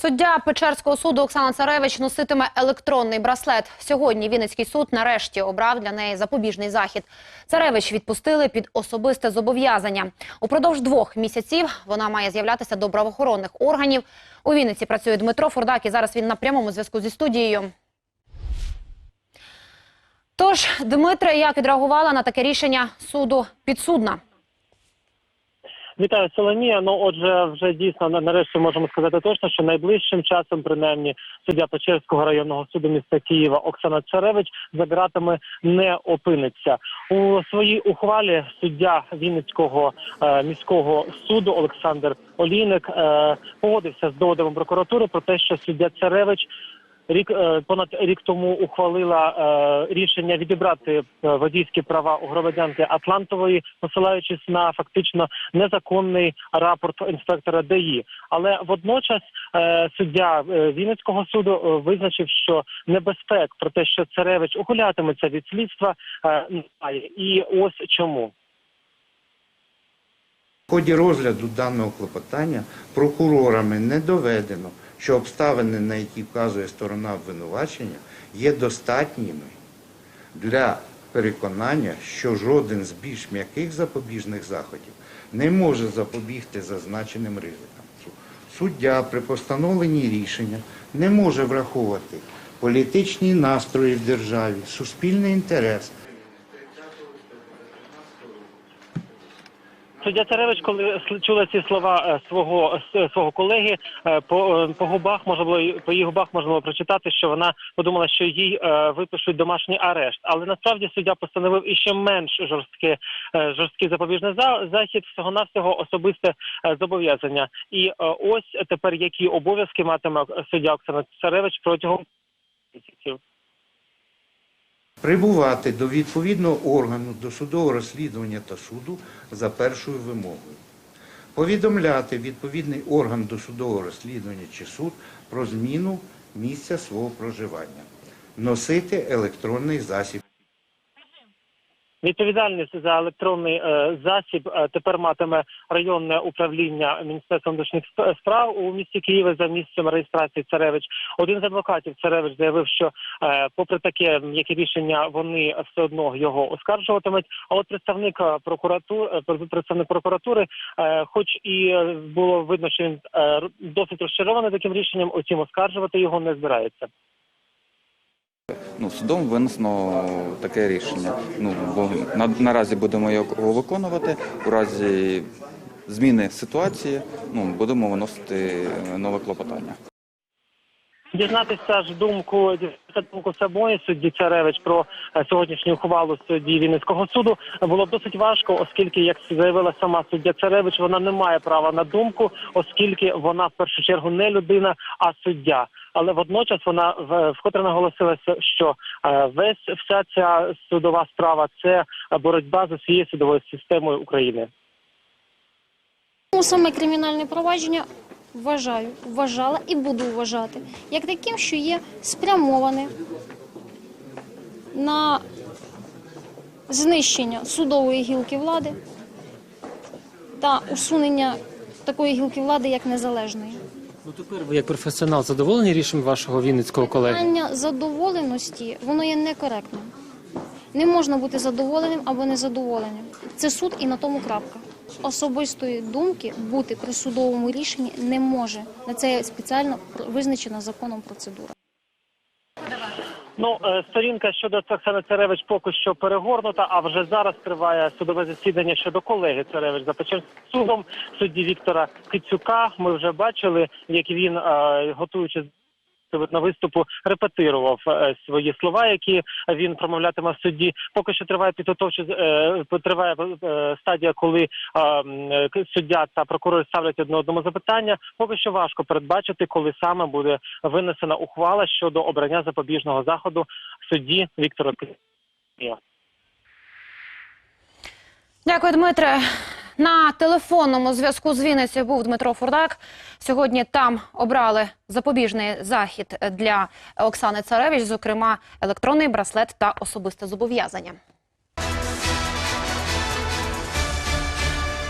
Суддя Печерського суду Оксана Царевич носитиме електронний браслет. Сьогодні Вінницький суд нарешті обрав для неї запобіжний захід. Царевич відпустили під особисте зобов'язання. Упродовж двох місяців вона має з'являтися до правоохоронних органів. У Вінниці працює Дмитро Фурдак і зараз він на прямому зв'язку зі студією. Тож, Дмитре, як відреагувала на таке рішення суду підсудна? Вітаю, Соломія. Ну, отже, вже дійсно нарешті можемо сказати точно, що найближчим часом, принаймні, суддя Печерського районного суду міста Києва Оксана Царевич за ґратами не опиниться. У своїй ухвалі суддя Вінницького е, міського суду Олександр Олійник е, погодився з доводами прокуратури про те, що суддя Царевич рік е, понад рік тому ухвалила е, рішення відібрати е, водійські права у громадянки Атлантової, посилаючись на фактично незаконний рапорт інспектора ДАІ. Але водночас суддя Вінницького суду визначив, що небезпек про те, що Царевич ухилятиметься від слідства, немає. І ось чому. В ході розгляду даного клопотання прокурорами не доведено, що обставини, на які вказує сторона обвинувачення, є достатніми для переконання, що жоден з більш м'яких запобіжних заходів не може запобігти зазначеним ризикам. Суддя при постановленні рішення не може враховувати політичні настрої в державі, суспільний інтерес, Суддя Царевич, коли чула ці слова е, свого свого колеги, е, по, е, по губах можна було по її губах можна було прочитати, що вона подумала, що їй е, випишуть домашній арешт. Але насправді суддя постановив іще менш жорстке е, жорсткий запобіжний за- захід, всього навсього особисте е, зобов'язання. І е, ось тепер які обов'язки матиме суддя Оксана Царевич протягом місяців. Прибувати до відповідного органу досудового розслідування та суду за першою вимогою, повідомляти відповідний орган досудового розслідування чи суд про зміну місця свого проживання, носити електронний засіб. Відповідальність за електронний е, засіб е, тепер матиме районне управління Міністерства внутрішніх справ у місті Києва за місцем реєстрації Царевич. Один з адвокатів Царевич заявив, що е, попри таке м'яке рішення вони все одно його оскаржуватимуть. А от представник прокуратури, представник прокуратури, хоч і було видно, що він досить розчарований таким рішенням, утім оскаржувати його не збирається. Ну, судом винесено таке рішення. Ну, бо на, наразі будемо його виконувати. У разі зміни ситуації ну, будемо виносити нове клопотання. Дізнатися ж думку думку самої судді Царевич про е, сьогоднішню ухвалу судді Вінницького суду було досить важко, оскільки, як заявила сама суддя Царевич, вона не має права на думку, оскільки вона в першу чергу не людина, а суддя. Але водночас вона вкотре наголосилася, що е, весь вся ця судова справа це боротьба з усією судовою системою України. Саме кримінальне провадження вважаю, вважала і буду вважати як таким, що є спрямоване на знищення судової гілки влади та усунення такої гілки влади як незалежної. Ну тепер ви як професіонал задоволені рішенням вашого вінницького колеги? Питання задоволеності воно є некоректним. Не можна бути задоволеним або незадоволеним. Це суд і на тому крапка. Особистої думки бути при судовому рішенні не може. На це спеціально визначена законом процедура. Ну, е, сторінка щодо Оксани Царевич поки що перегорнута, а вже зараз триває судове засідання щодо колеги Царевич за Печерським судом судді Віктора Кицюка. Ми вже бачили, як він, е, готуючись на виступу, репетирував е, свої слова, які він промовлятиме в суді. Поки що триває підготовча е, триває е, стадія, коли суддя та прокурор ставлять одне одному запитання. Поки що важко передбачити, коли саме буде винесена ухвала щодо обрання запобіжного заходу судді Віктора Кицюка. Дякую, Дмитре. На телефонному зв'язку з Вінницею був Дмитро Фурдак. Сьогодні там обрали запобіжний захід для Оксани Царевич, зокрема електронний браслет та особисте зобов'язання.